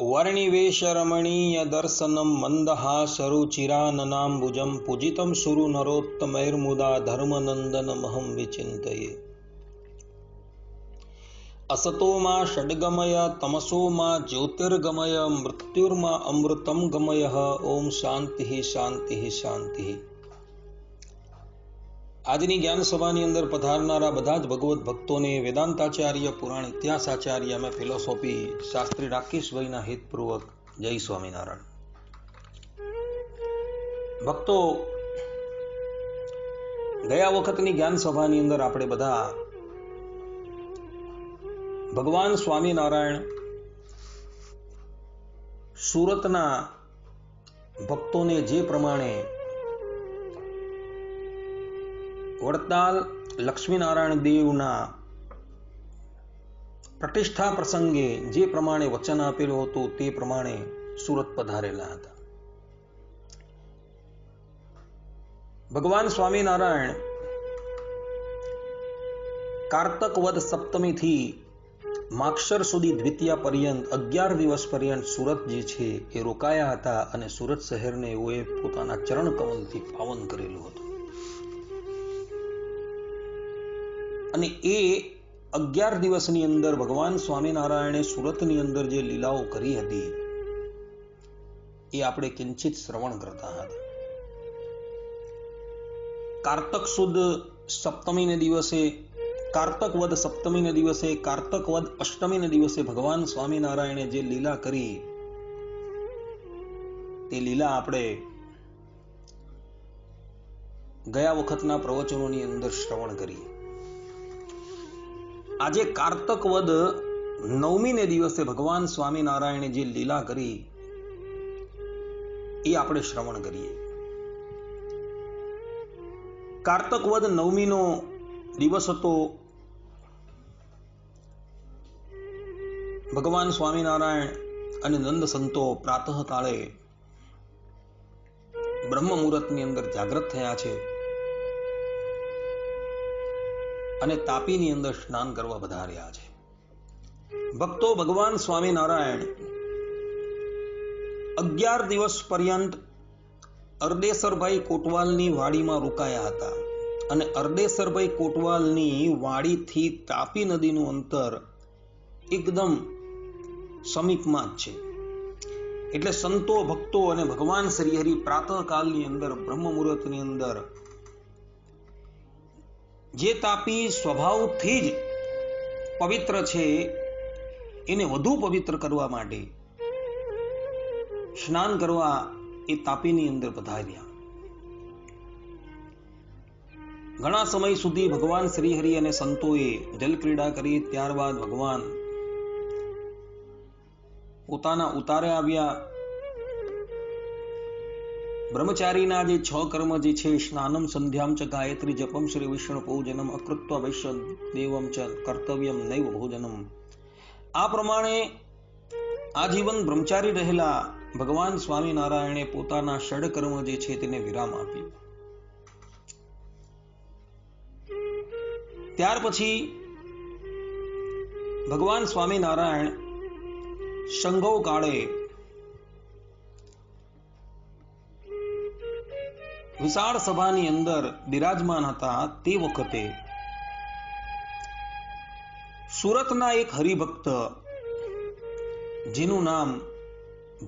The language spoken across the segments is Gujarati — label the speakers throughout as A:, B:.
A: वर्णिवेशरमणीयदर्शनं मन्दहासरुचिराननाम्बुजं पूजितं सुरु नरोत्तमैर्मुदा धर्मनन्दनमहं विचिन्तये असतो मा षड्गमय तमसो मा ज्योतिर्गमय मृत्युर्मा अमृतं गमय ઓમ શાંતિ શાંતિ શાંતિ આજની જ્ઞાન સભાની અંદર પધારનારા બધા જ ભગવત ભક્તોને વેદાંતાચાર્ય, પુરાણ ઇતિહાસાચાર્ય અમે ફિલોસોફી શાસ્ત્રી રાકેશભાઈના હિતપૂર્વક જય સ્વામિનારાયણ. ભક્તો, ગયા વખતની જ્ઞાન સભાની અંદર આપણે બધા ભગવાન સ્વામિનારાયણ સુરતના ભક્તોને જે પ્રમાણે વડતાલ લક્ષ્મીનારાયણ દેવના પ્રતિષ્ઠા પ્રસંગે જે પ્રમાણે વચન આપેલું હતું તે પ્રમાણે સુરત પધારેલા હતા. ભગવાન સ્વામિનારાયણ કારતક વદ સપ્તમીથી માક્ષર સુધી દ્વિતીય પર્યંત, અગિયાર દિવસ પર્યંત સુરત જે છે એ રોકાયા હતા અને સુરત શહેરને એઓએ પોતાના ચરણ કમલથી પાવન કરેલું હતું. અને એ અગિયાર દિવસની અંદર ભગવાન સ્વામિનારાયણે સુરતની અંદર જે લીલાઓ કરી હતી, એ આપણે કિંચિત શ્રવણ કરતા હતા. કારતક સુદ સપ્તમીને દિવસે, કારતક વદ સપ્તમીને દિવસે, કારતક વદ અષ્ટમીને દિવસે ભગવાન સ્વામિનારાયણે જે લીલા કરી, તે લીલા આપણે ગયા વખતના પ્રવચનોની અંદર શ્રવણ કરી આજે કારતક વદ નવમીને દિવસે ભગવાન સ્વામિનારાયણે જે લીલા કરી, એ આપણે શ્રવણ કરીએ. કારતક વદ નવમીનો દિવસ હતો. ભગવાન સ્વામિનારાયણ અને નંદ સંતો પ્રાતઃ કાળે બ્રહ્મ મુહૂર્તની અંદર જાગૃત થયા છે. અને તાપીની અંદર સ્નાન કરવા વધાર્યા છે. ભક્તો ભગવાન સ્વામિનારાયણ અગિયાર દિવસ પર્યંત અરદેસરભાઈ કોટવાલની વાડીમાં રોકાયા હતા અને અરદેસરભાઈ કોટવાલની વાડીથી તાપી નદીનું અંતર એકદમ સમીપમાં જ છે. એટલે સંતો ભક્તો અને ભગવાન શ્રી હરિ પ્રાતઃકાલની અંદર બ્રહ્મ મુહૂર્તની અંદર જે તાપી સ્વભાવથી જ પવિત્ર છે, એને વધુ પવિત્ર કરવા માટે સ્નાન કરવા એ તાપીની અંદર પધાર્યા. ઘણા સમય સુધી ભગવાન શ્રીહરિ અને સંતોએ જલક્રીડા કરી, ત્યારબાદ ભગવાન પોતાના ઉતારે આવ્યા. બ્રહ્મચારીના જે છ કર્મ જે છે, સ્નાનમ સંધ્યામ ચ ગાયત્રી જપમ શ્રી વિષ્ણુ પૂજનમ અકૃત્વ વૈશ્ય દેવમ ચ કર્તવ્યમ નૈવ ભોજનમ. આ પ્રમાણે આજીવન બ્રહ્મચારી રહેલા ભગવાન સ્વામિનારાયણે પોતાના ષડકર્મ જે છે, તેને વિરામ આપ્યો. ત્યાર પછી ભગવાન સ્વામિનારાયણ સંગો કાળે વિશાળ સભાની અંદર બિરાજમાન હતા તે વખતે. સુરતના એક હરિભક્ત, જેનું નામ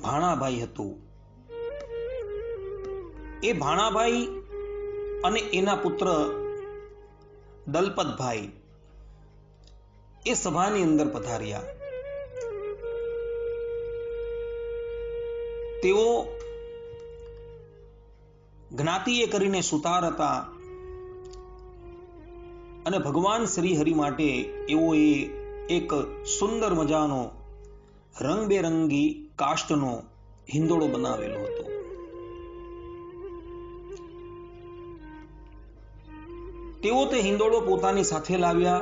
A: ભાણાભાઈ હતું. એ ભાણાભાઈ અને એના પુત્ર દલપતભાઈ એ સભાની અંદર પધાર્યા. તેઓ જ્ઞાતિએ કરીને સુતાર હતા અને ભગવાન શ્રી માટે એવો એ એક સુંદર મજાનો રંગબેરંગી કાષ્ટનો હિંદોળો બનાવેલો હતો. તેઓ તે હિંદોળો પોતાની સાથે લાવ્યા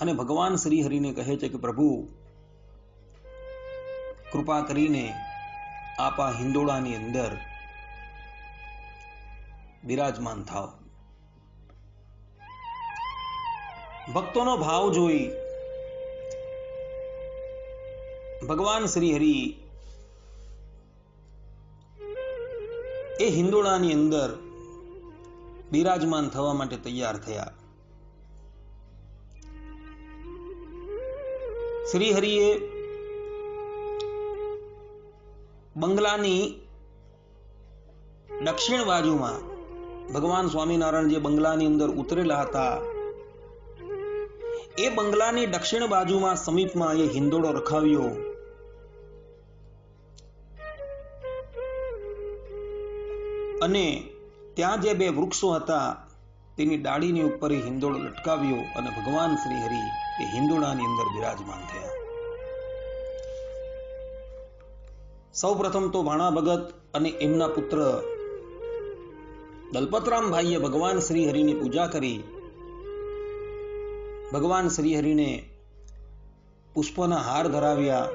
A: અને ભગવાન શ્રી હરિને કહે છે કે, પ્રભુ, કૃપા કરીને આપ આ હિંદોળાની અંદર બિરાજમાન થાવ ભક્તોનો ભાવ જોઈ ભગવાન શ્રી હરિ એ હિંદોળાની અંદર બિરાજમાન થવા માટે તૈયાર થયા. શ્રી હરિએ બંગલાની દક્ષિણ બાજુમાં ભગવાન સ્વામિનારાયણ જે બંગલાની અંદર ઉતરેલા હતા, એ બંગલાની દક્ષિણ બાજુમાં સમીપમાં એ હિંદોળો રખાવ્યો. અને ત્યાં જે બે વૃક્ષો હતા, તેની ડાળીની ઉપર એ હિંદોળો લટકાવ્યો અને ભગવાન શ્રી હરિ એ હિંદોળાની અંદર બિરાજમાન થયા. સૌ પ્રથમ તો ભાણા ભગત અને એમના પુત્ર દલપતરામ ભાઈએ ભગવાન શ્રી હરિની પૂજા કરી. ભગવાન શ્રી હરિને પુષ્પના હાર ધરાવ્યા.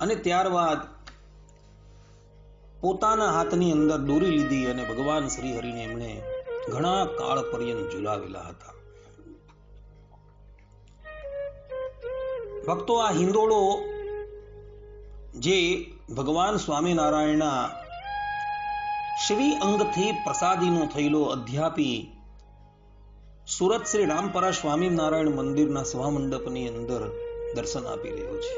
A: અને ત્યારબાદ પોતાના હાથની અંદર દોરી લીધી અને ભગવાન શ્રી હરિને એમણે ઘણા કાળ પર્યંત ઝુલાવેલા હતા. ભક્તો આ હિંદોળો જે ભગવાન સ્વામિનારાયણના શ્રી અંગથી પ્રસાદીનો થયેલો અધ્યાપી સુરત શ્રી રામપરા સ્વામિનારાયણ મંદિરના સભામંડપની અંદર દર્શન આપી રહ્યો છે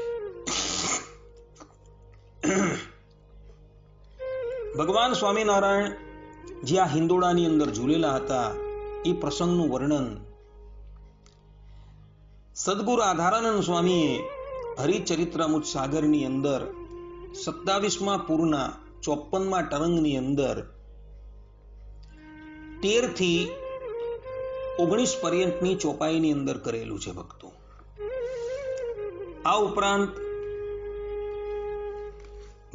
A: ભગવાન સ્વામિનારાયણ જે આ હિંદોળાની અંદર ઝૂલેલા હતા એ પ્રસંગનું વર્ણન સદગુરુ આધારાનંદ સ્વામીએ હરિચરિત્રામૃત સાગરની અંદર સત્તાવીસમાં પૂરના ચોપનમાં ટરંગની અંદર તેરથી ઓગણીસ પર્યંતની ચોપાઈની અંદર કરેલું છે ભક્તો. આ ઉપરાંત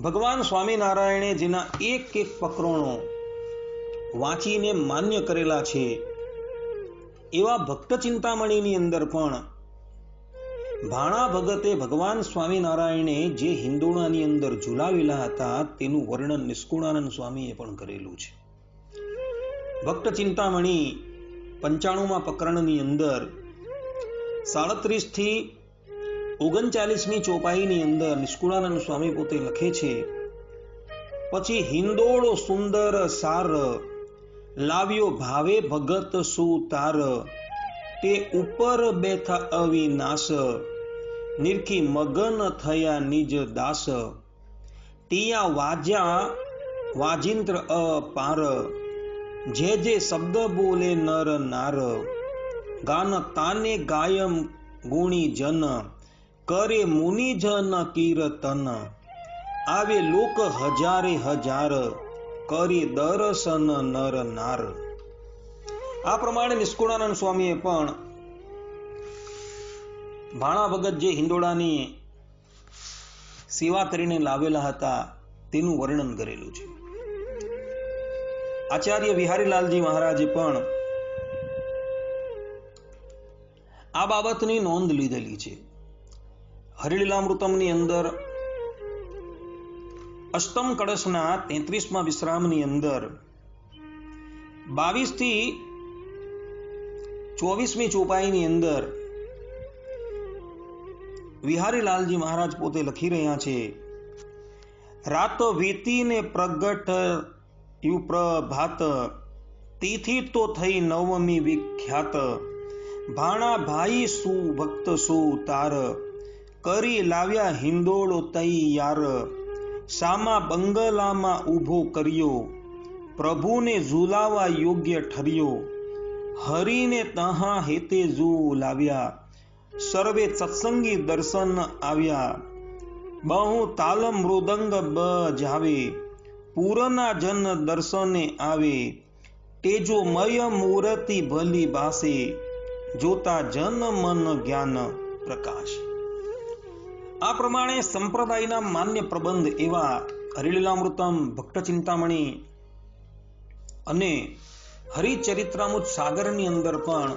A: ભગવાન સ્વામિનારાયણે જેના એક એક પ્રકરણો વાંચીને માન્ય કરેલા છે, એવા ભક્ત ચિંતામણીની અંદર પણ ભાણા ભગતે ભગવાન સ્વામિનારાયણે જે હિંદોળાની અંદર ઝુલાવેલા હતા, તેનું વર્ણન નિષ્કુળાનંદ સ્વામીએ પણ કરેલું છે. ભક્ત ચિંતામણી પંચાણુંમાં પ્રકરણની અંદર સાડત્રીસથી ઓગણચાલીસમી ચોપાઈની અંદર નિષ્કુળાનંદ સ્વામી પોતે લખે છે, પછી હિંદોળો સુંદર સાર, લાવ્યો ભાવે ભગત સુતાર તે ઉપર બેઠા અવિનાશ. નિરખી મગન થયા નિજ દાસ. તિયા વાજ્યા વાજિંત્ર અપાર. જે જે શબ્દ બોલે નર નાર. ગાન તાને ગાયમ ગુણી જન. કરે મુનિ જન કીર્તન. આવે લોક હજારે હજાર. કરી દર્શન નર નાર. આ પ્રમાણે નિષ્કુળાનંદ સ્વામીએ પણ ભાણા ભગત જે હિંડોળાની સેવા કરીને લાવેલા હતા, તેનું વર્ણન કરેલું છે. આચાર્ય વિહારીલાલજી મહારાજે પણ આ બાબતની નોંધ લીધેલી છે. હરિલીલામૃતમની અંદર, અષ્ટમ કળશના તેત્રીસમાં વિશ્રામની અંદર બાવીસથી ચોવીસમી ચોપાઈની અંદર વિહારીલાલજી મહારાજ પોતે લખી રહ્યા છે, રાતો વીતીને પ્રગટ યુપ્રભાત, તિથિ તો થઈ નવમી વિખ્યાત. ભાણા ભાઈ સુ ભક્ત સુ તાર? કરી લાવ્યા હિંદોળો તૈયાર. સામા બંગલામાં ઊભો કર્યો. પ્રભુને ઝુલાવા યોગ્ય ઠર્યો. હરિને તહા હેતે ઝુલાવ્યા સર્વે સત્સંગી દર્શન આવ્યા. બહુ તાલ મૃદંગ બજાવે પૂરના જન દર્શને આવે. તેજો મય મૂર્તિ ભલી બાસે. જોતા જન મન જ્ઞાન પ્રકાશ. આ પ્રમાણે સંપ્રદાયના માન્ય પ્રબંધ એવા હરિલીલામૃતમ ભક્ત ચિંતામણી અને હરિચરિત્રામૃત સાગરની અંદર પણ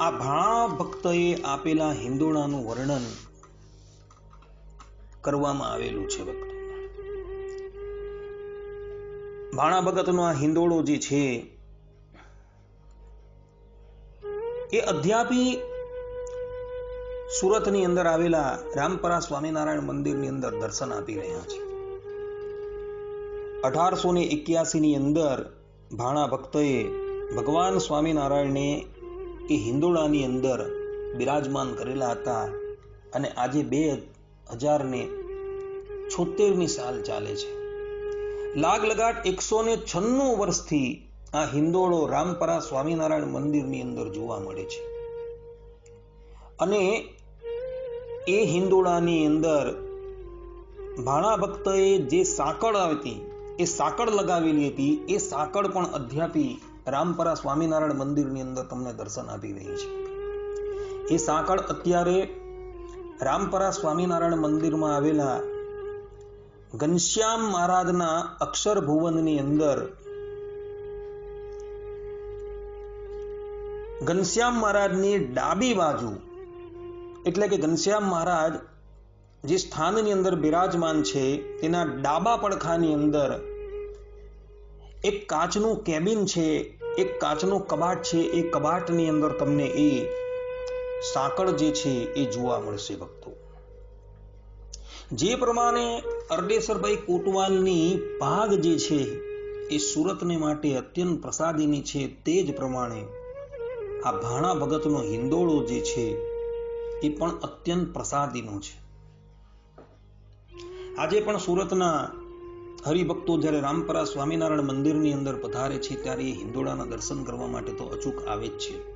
A: આ ભાણા ભક્તએ આપેલા હિંદોળાનું વર્ણન કરવામાં આવેલું છે ભક્તો. ભાણા ભગતનો આ હિંદોળો જે છે, એ અધ્યાપી સુરતની અંદર આવેલા રામપરા સ્વામિનારાયણ મંદિરની અંદર દર્શન આપી રહ્યા છે. અઢારસો ને એક્યાસીની અંદર ભાણા ભક્તોએ ભગવાન સ્વામિનારાયણને એ હિંદોળાની અંદર બિરાજમાન કરેલા હતા અને આજે બે હજાર ને છોતેરની સાલ ચાલે છે. લાગ લગાટ એકસો ને છન્નું વર્ષથી આ હિંદોળો રામપરા સ્વામિનારાયણ મંદિરની અંદર જોવા મળે છે. અને એ હિંદોળાની અંદર ભાણા ભક્તએ જે સાંકળ હતી એ સાંકળ લગાવેલી હતી, એ સાંકળ પણ અધ્યાપી રામપરા સ્વામિનારાયણ મંદિરની અંદર તમને દર્શન આપી રહી છે. એ સાંકળ અત્યારે રામપરા સ્વામિનારાયણ મંદિરમાં આવેલા ઘનશ્યામ મહારાજના અક્ષર ભુવનની અંદર ઘનશ્યામ મહારાજની ડાબી બાજુ, એટલે કે ઘનશ્યામ મહારાજ જે સ્થાનની અંદર બિરાજમાન છે, તેના ડાબા પડખાની અંદર એક કાચનું કેબિન છે, એક કાચનું કબાટ છે, એ કબાટની અંદર તમને એ સાંકળ જે છે, એ જોવા મળશે ભક્તો. જે પ્રમાણે અરડેસરભાઈ કોટવાલની ભાગ જે છે, એ સુરતને માટે અત્યંત પ્રસાદીની છે, તે જ પ્રમાણે આ ભાણા ભગતનો હિંદોળો જે છે, એ પણ અત્યંત પ્રસાદીનો છે. આજે પણ સુરતના હરિભક્તો જ્યારે રામપરા સ્વામિનારાયણ મંદિરની અંદર પધારે છે, ત્યારે એ હિંદોળાના દર્શન કરવા માટે તો અચૂક આવે જ છે.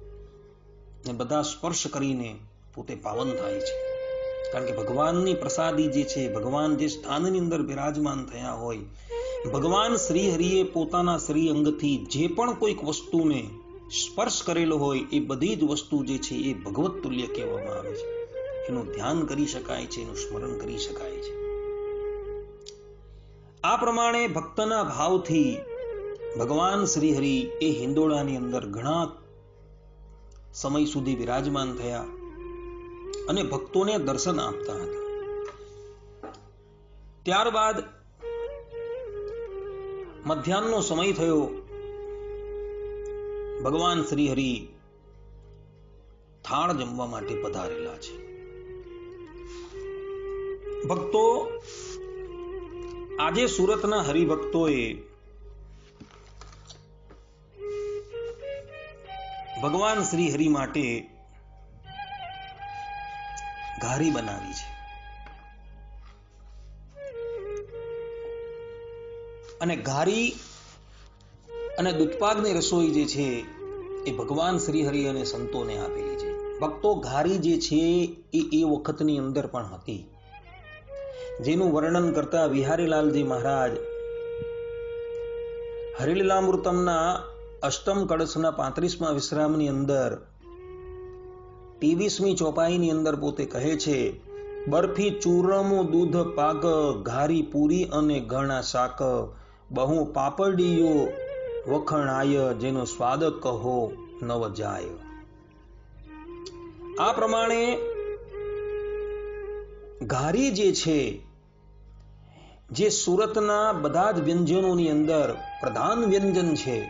A: ને બધા સ્પર્શ કરીને પોતે પાવન થાય છે. કારણ કે ભગવાનની પ્રસાદી જે છે, ભગવાન જે સ્થાનની અંદર બિરાજમાન થયા હોય, ભગવાન શ્રી હરિએ પોતાના શ્રી અંગથી જે પણ કોઈક વસ્તુને સ્પર્શ કરેલો હોય, એ બધી જ વસ્તુ જે છે, એ ભગવત તુલ્ય કહેવામાં આવે છે. એનું ધ્યાન કરી શકાય છે, એનું સ્મરણ કરી શકાય છે. આ પ્રમાણે ભક્તના ભાવથી ભગવાન શ્રી હરિ એ હિંદોળાની અંદર ઘણા સમય સુધી વિરાજમાન થયા અને ભક્તોને દર્શન આપતા હતા. ત્યારબાદ મધ્યાહનનો સમય થયો. ભગવાન શ્રી હરિ થાળ જમવા માટે પધારેલા છે. ભક્તો આજે સુરતના હરિભક્તોએ ભગવાન શ્રી હરિ માટે ઘારી બનાવી છે. અને ઘારી અને દૂધપાકની રસોઈ જે છે એ ભગવાન શ્રી હરિ અને સંતોને આપેલી છે. ભક્તો ઘારી જે છે એ એ વખતની અંદર પણ હતી. જેનું વર્ણન કરતા વિહારીલાલજી મહારાજ હરિલીલામૃતમના અષ્ટમ કળશના પાંત્રીસમાં વિશ્રામની અંદર ત્રેવીસમી ચોપાઈની અંદર પોતે કહે છે, બરફી ચૂરમો દૂધ પાક ઘારી પૂરી અને ઘણા શાક. બહુ પાપડીઓ વખણાય જેનો સ્વાદ કહો નવ જાય આ પ્રમાણે ઘારી જે છે જે સુરતના બધા જ વ્યંજનોની અંદર પ્રધાન વ્યંજન છે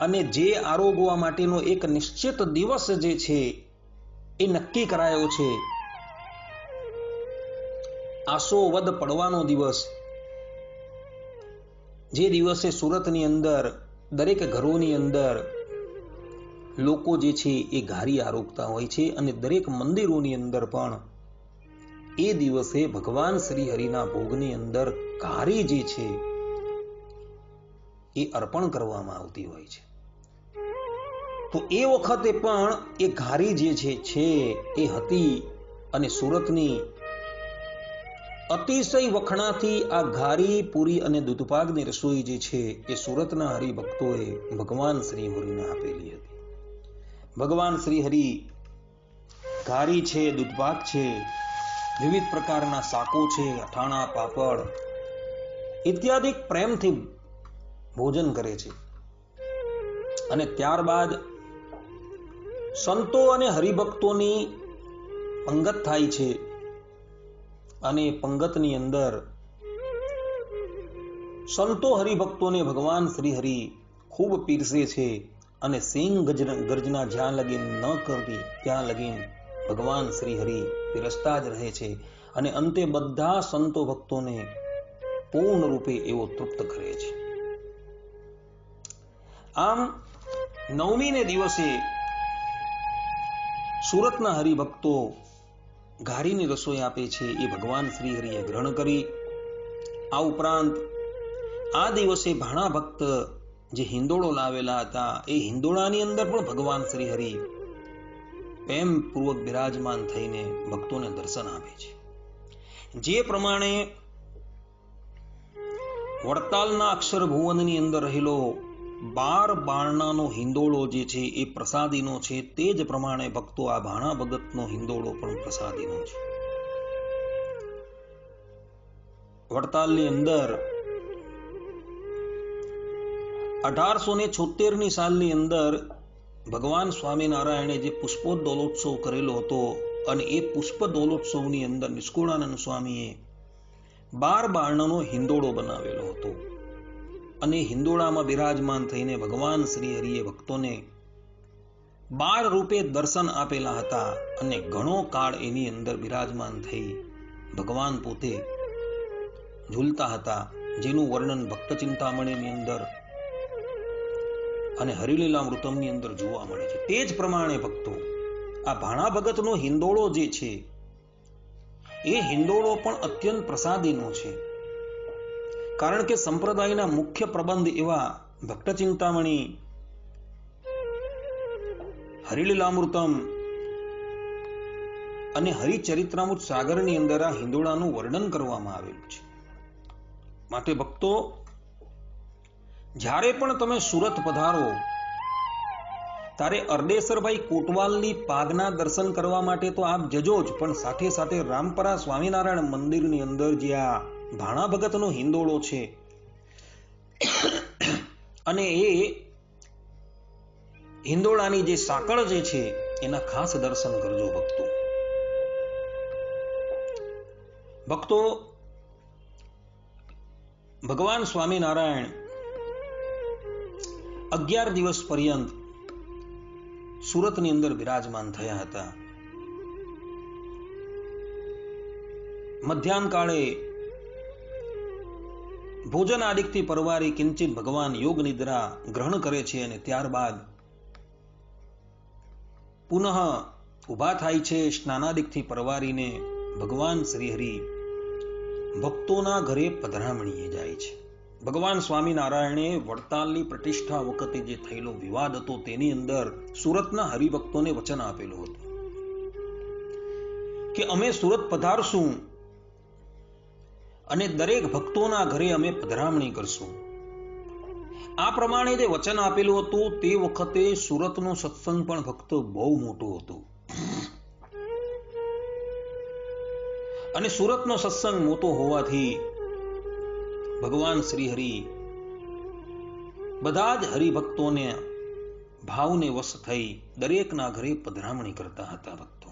A: અને જે આરોગવા માટેનો એક નિશ્ચિત દિવસ જે છે એ નક્કી કરાયો છે. આસો વદ પડવાનો દિવસ. જે દિવસે સુરતની અંદર, દરેક ઘરોની અંદર લોકો જે છે એ ઘારી આરોગતા હોય છે અને દરેક મંદિરોની અંદર પણ એ દિવસે ભગવાન શ્રી હરિના ભોગની અંદર કારી જે છે, એ અર્પણ કરવામાં આવતી હોય છે. તો એ વખતે પણ એ ઘારી જે છે છે એ હતી અને સુરતની અતિશય વખણાથી આ ઘારી, પૂરી અને દૂધપાકની રસોઈ જે છે, એ સુરતના હરિભક્તોએ ભગવાન શ્રી હરિને આપેલી હતી. ભગવાન શ્રી હરિ ઘારી છે, દૂધપાક છે વિવિધ પ્રકારના શાકો છે, અથાણા, પાપડ ઇત્યાદિ પ્રેમથી ભોજન કરે છે. અને ત્યારબાદ સંતો અને હરિભક્તોની પંગત થાય છે. અને પંગતની અંદર સંતો હરિભક્તોને ભગવાન શ્રી હરિ ખૂબ પીરસે છે અને સિંહ ગર્જના જ્યાં લગીન ન કરવી ત્યાં લગીન ભગવાન શ્રી હરિ પીરસતા જ રહે છે અને અંતે બધા સંતો ભક્તોને પૂર્ણ રૂપે એવો તૃપ્ત કરે છે. આમ નવમીને દિવસે સુરતના હરિભક્તો ઘારીની રસોઈ આપે છે એ ભગવાન શ્રી હરિએ ગ્રહણ કરી. આ ઉપરાંત આ દિવસે ભાણા ભક્ત જે હિંદોળો લાવેલા હતા એ હિંદોળાની અંદર પણ ભગવાન શ્રી હરિ પ્રેમ પૂર્વક બિરાજમાન થઈને ભક્તોને દર્શન આપે છે. જે પ્રમાણે વડતાલના અક્ષર ભુવનની અંદર રહેલો બાર બારણાનો હિંદોળો જે છે એ પ્રસાદીનો છે, તે જ પ્રમાણે ભક્તો આ ભાણા ભગતનો હિંદોળો પણ પ્રસાદીનો છે. વડતાલની અંદર અઢારસો ને છોતેરની સાલની અંદર ભગવાન સ્વામિનારાયણે જે પુષ્પોદોલોત્સવ કરેલો હતો અને એ પુષ્પદોલોત્સવની અંદર નિષ્કુળાનંદ સ્વામીએ બાર બારણનો હિંદોળો બનાવેલો હતો. અને હિંદોળામાં બિરાજમાન થઈને ભગવાન શ્રી હરિએ ભક્તોને બાર રૂપે દર્શન આપેલા હતા અને ઘણો કાળ એની અંદર બિરાજમાન થઈ ભગવાન પોતે ઝૂલતા હતા, જેનું વર્ણન ભક્ત ચિંતામણીની અંદર અને હરિલીલામૃતમની અંદર જોવા મળે છે. તે જ પ્રમાણે ભક્તો, આ ભાણા ભગતનો હિંદોળો જે છે, એ હિંદોળો પણ અત્યંત પ્રસાદીનો છે. કારણ કે સંપ્રદાયના મુખ્ય પ્રબંધ એવા ભક્ત ચિંતામણી, હરિલીલામૃતમ અને હરિચરિત્રામૃત સાગરની અંદર આ હિંદોળાનું વર્ણન કરવામાં આવેલું છે. માટે ભક્તો જ્યારે પણ તમે સુરત પધારો તારે અરડેસરભાઈ કોટવાલની પાગના દર્શન કરવા માટે તો આપ જજો જ, પણ સાથે સાથે રામપરા સ્વામિનારાયણ મંદિરની અંદર જે આ ભાણા ભગતનો હિંદોળો છે, અને એ હિંદોળાની જે સાંકળ જે છે, એના ખાસ દર્શન કરજો ભક્તો. ભક્તો, ભગવાન સ્વામિનારાયણ અગિયાર દિવસ પર્યંત સુરતની અંદર બિરાજમાન થયા હતા. મધ્યાહન કાળે ભોજન આદિકથી પરવારી કિંચિત ભગવાન યોગ નિદ્રા ગ્રહણ કરે છે અને ત્યારબાદ પુનઃ ઊભા થાય છે સ્નાનાદિકથી પરવારીને ભગવાન શ્રીહરિ ભક્તોના ઘરે પધરામણીએ જાય છે. ભગવાન સ્વામિનારાયણે વડતાલની પ્રતિષ્ઠા વખતે જે થયેલો વિવાદ હતો તેની અંદર સુરતના હરિભક્તોને વચન આપેલું હતું કે અમે સુરત પધારશું અને દરેક ભક્તોના ઘરે અમે પધરામણી કરશું. આ પ્રમાણે જે વચન આપેલું હતું તે વખતે સુરતનો સત્સંગ પણ ભક્તો બહુ મોટો હતો. અને સુરતનો સત્સંગ મોટો હોવાથી ભગવાન શ્રી હરિ. બધા જ હરિભક્તોને ભાવને વશ થઈ દરેકના ઘરે પધરામણી કરતા હતા ભક્તો.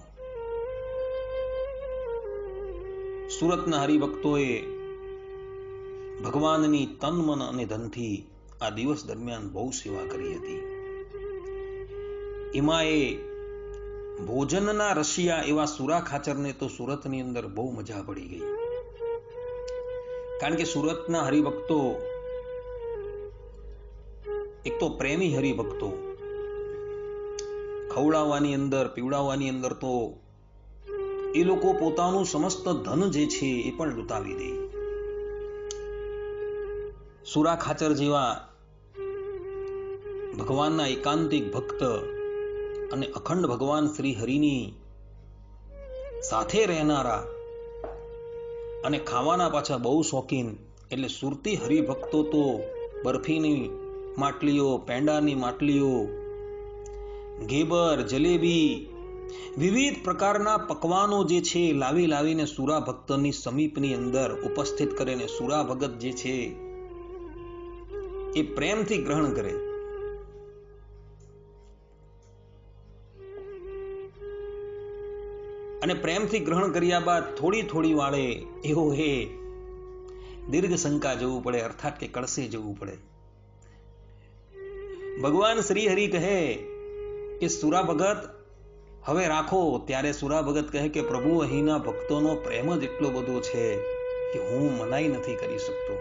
A: સુરતના હરિભક્તોએ ભગવાનની તન, મન અને ધનથી આ દિવસ દરમિયાન બહુ સેવા કરી હતી. એમાં એ ભોજનના રશિયા એવા સુરા ખાચરને તો સુરતની અંદર બહુ મજા પડી ગઈ. કારણ કે સુરતના હરિભક્તો એક તો પ્રેમી હરિભક્તો, ખવડાવવાની અંદર, પીવડાવવાની અંદર તો એ લોકો પોતાનું સમસ્ત ધન જે છે એ પણ લૂંટાવી દે. સુરા ખાચર જેવા ભગવાનના એકાંતિક ભક્ત અને અખંડ ભગવાન શ્રી હરિની સાથે રહેનારા અને ખાવાના પાછા બહુ શોખીન. એટલે સુરતી હરિભક્તો તો બરફીની માટલીઓ, પેંડાની માટલીઓ, ઘેબર, જલેબી, વિવિધ પ્રકારના પકવાનો જે છે લાવી લાવીને સુરા ભક્તની સમીપની અંદર ઉપસ્થિત કરીને સુરા ભગત જે છે એ પ્રેમથી ગ્રહણ કરે. અને પ્રેમથી ગ્રહણ કર્યા બાદ થોડી થોડી વાળે એવો હે. દીર્ઘ શંકા જવું પડે, અર્થાત કે કળશે જવું પડે. ભગવાન શ્રી હરિ કહે કે, સુરા ભગત, હવે રાખો. ત્યારે સુરા ભગત કહે કે, પ્રભુ, અહીંના ભક્તોનો પ્રેમ જ એટલો બધો છે કે હું મનાઈ નથી કરી શકતો.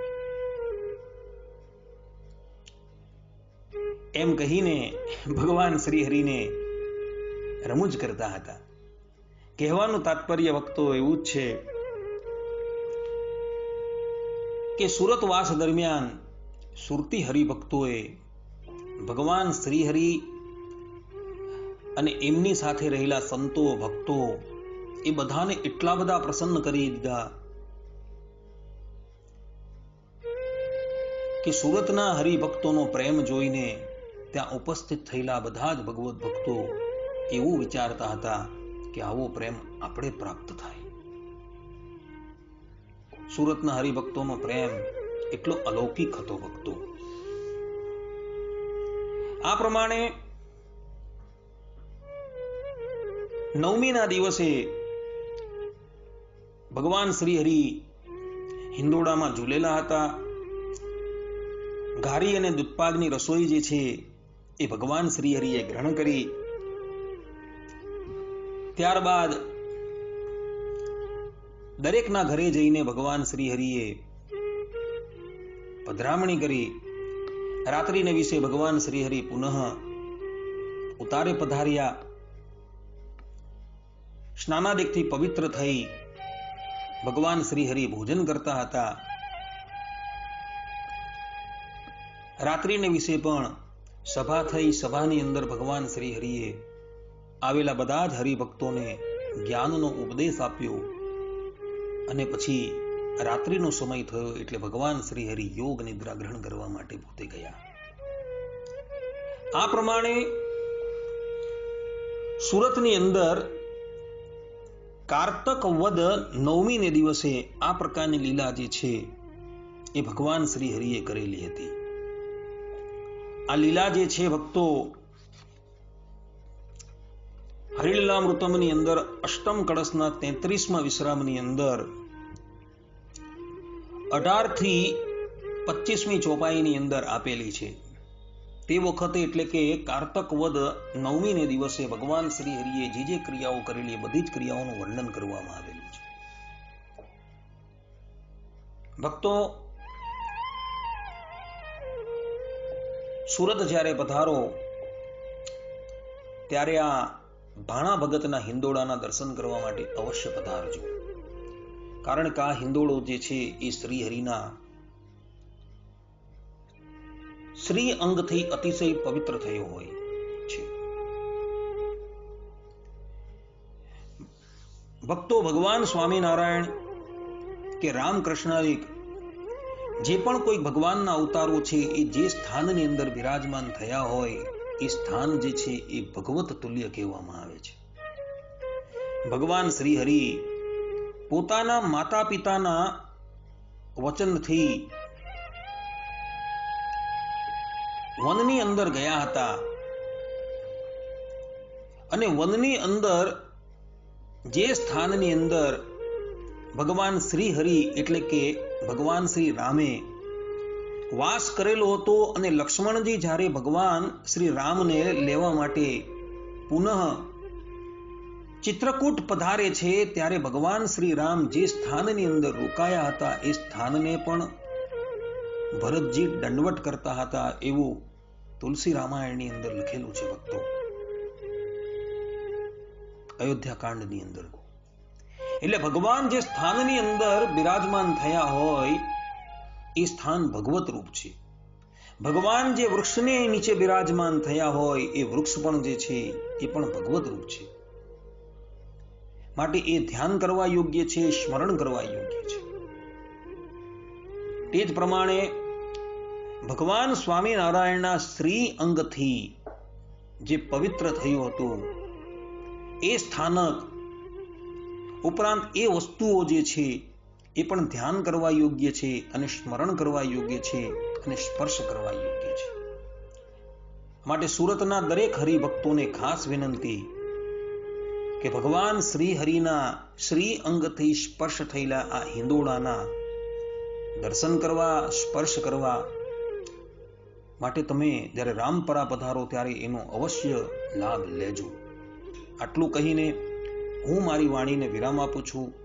A: એમ કહીને ભગવાન શ્રી હરિને રમૂજ કરતા હતા. કહેવાનું તાત્પર્ય ભક્તો એવું જ છે કે સુરતવાસ દરમિયાન સુરતી હરિભક્તોએ ભગવાન શ્રીહરિ અને એમની સાથે રહેલા સંતો, ભક્તો એ બધાને એટલા બધા પ્રસન્ન કરી દીધા કે સુરતના હરિભક્તોનો પ્રેમ જોઈને ત્યાં ઉપસ્થિત થયેલા બધા જ ભગવત ભક્તો એવું વિચારતા હતા. કે આવો પ્રેમ આપણે પ્રાપ્ત થાય. સુરતના હરિભક્તોનો પ્રેમ એટલો અલૌકિક હતો ભક્તો. આ પ્રમાણે નવમીના દિવસે ભગવાન શ્રી હરિ હિંદોડામાં ઝૂલેલા હતા. ઘારી અને દૂધપાકની રસોઈ જે છે એ ભગવાન શ્રી હરિએ ગ્રહણ કરી. ત્યારબાદ દરેકના ઘરે જઈને ભગવાન શ્રી હરિએ પધરામણી કરી. રાત્રિને વિશે ભગવાન શ્રી હરિ પુનઃ ઉતારે પધાર્યા. સ્નાનાદિકથી પવિત્ર થઈ ભગવાન શ્રી હરિ ભોજન કરતા હતા. રાત્રિને વિશે પણ સભા થઈ. સભાની અંદર ભગવાન શ્રી હરિએ આવેલા બધા જ હરિભક્તોને જ્ઞાનનો ઉપદેશ આપ્યો. અને પછી રાત્રિનો સમય થયો એટલે ભગવાન શ્રી હરિ યોગ નિદ્રા ગ્રહણ કરવા માટે પોતે ગયા. આ પ્રમાણે સુરતની અંદર કારતક વદ નવમીને દિવસે આ પ્રકારની લીલા જે છે એ ભગવાન શ્રી હરિએ કરેલી હતી. આ લીલા જે છે ભક્તો હરિલીલામૃતમની અંદર અષ્ટમ કળશના તેત્રીસમાં વિશ્રામની અંદર અઢારથી પચીસમી ચોપાઈની અંદર આપેલી છે. તે વખતે એટલે કે કારતક વદ નવમીને દિવસે ભગવાન શ્રી હરિએ જે જે ક્રિયાઓ કરેલી બધી જ ક્રિયાઓનું વર્ણન કરવામાં આવેલું છે. ભક્તો, સુરત જ્યારે પધારો, ત્યારે આ ભાણા ભગતના હિંદોળાના દર્શન કરવા માટે અવશ્ય પધારજો. કારણ કે આ હિંદોળો જે છે એ શ્રીહરિના શ્રી અંગથી અતિશય પવિત્ર થયો હોય છે. ભક્તો ભગવાન સ્વામિનારાયણ કે રામકૃષ્ણાદિક જે પણ કોઈ ભગવાનના અવતારો છે એ જે સ્થાનની અંદર બિરાજમાન થયા હોય એ સ્થાન જે છે એ ભગવત તુલ્ય કહેવામાં આવે છે. ભગવાન શ્રી હરિ પોતાના માતા પિતાના વચનથી વનની અંદર ગયા હતા અને વનની અંદર જે સ્થાનની અંદર ભગવાન શ્રી હરિ એટલે કે ભગવાન શ્રી રામે વાસ કરેલો હતો અને લક્ષ્મણજી જ્યારે ભગવાન શ્રી રામને લેવા માટે પુનઃ ચિત્રકૂટ પધારે છે, ત્યારે ભગવાન શ્રી રામ જે સ્થાનની અંદર રોકાયા હતા, એ સ્થાનને પણ ભરતજી દંડવટ કરતા હતા એવું તુલસી રામાયણની અંદર લખેલું છે ભક્તો. અયોધ્યા કાંડની અંદર. એટલે ભગવાન જે સ્થાનની અંદર બિરાજમાન થયા હોય એ સ્થાન ભગવત રૂપ છે. ભગવાન જે વૃક્ષને નીચે બિરાજમાન થયા હોય, એ વૃક્ષ પણ જે છે, એ પણ ભગવત રૂપ છે. માટે એ ધ્યાન કરવા યોગ્ય છે, સ્મરણ કરવા યોગ્ય છે. તે જ પ્રમાણે ભગવાન સ્વામિનારાયણના શ્રી અંગથી જે પવિત્ર થયું હતું, એ સ્થાનક ઉપરાંત એ વસ્તુઓ જે છે એ પણ ધ્યાન કરવા યોગ્ય છે અને સ્મરણ કરવા યોગ્ય છે અને સ્પર્શ કરવા યોગ્ય છે. માટે સુરતના દરેક હરિભક્તોને ખાસ વિનંતી કે ભગવાન શ્રી હરિના શ્રી અંગથી સ્પર્શ થયેલા આ હિંદોળાના દર્શન કરવા, સ્પર્શ કરવા માટે તમે જ્યારે રામપરા પધારો ત્યારે એનો અવશ્ય લાભ લેજો. આટલું કહીને હું મારી વાણીને વિરામ આપું છું.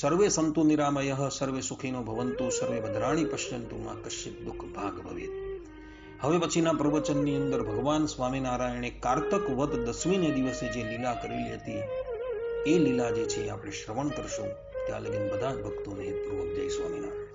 A: સર્વે સંતુ નિરામય સર્વે સુખીનો ભવંતુ સર્વે ભદ્રાણી પશ્યંતુ માં કશ્યપ દુઃખ ભાગ ભવેત હવે પછીના પ્રવચનની અંદર ભગવાન સ્વામિનારાયણે કારતક વદ દસમીને દિવસે જે લીલા કરેલી હતી, એ લીલા જે છે આપણે શ્રવણ કરશું. ત્યાં લગીન બધા જ ભક્તોને હેતપૂર્વક જય સ્વામિનારાયણ.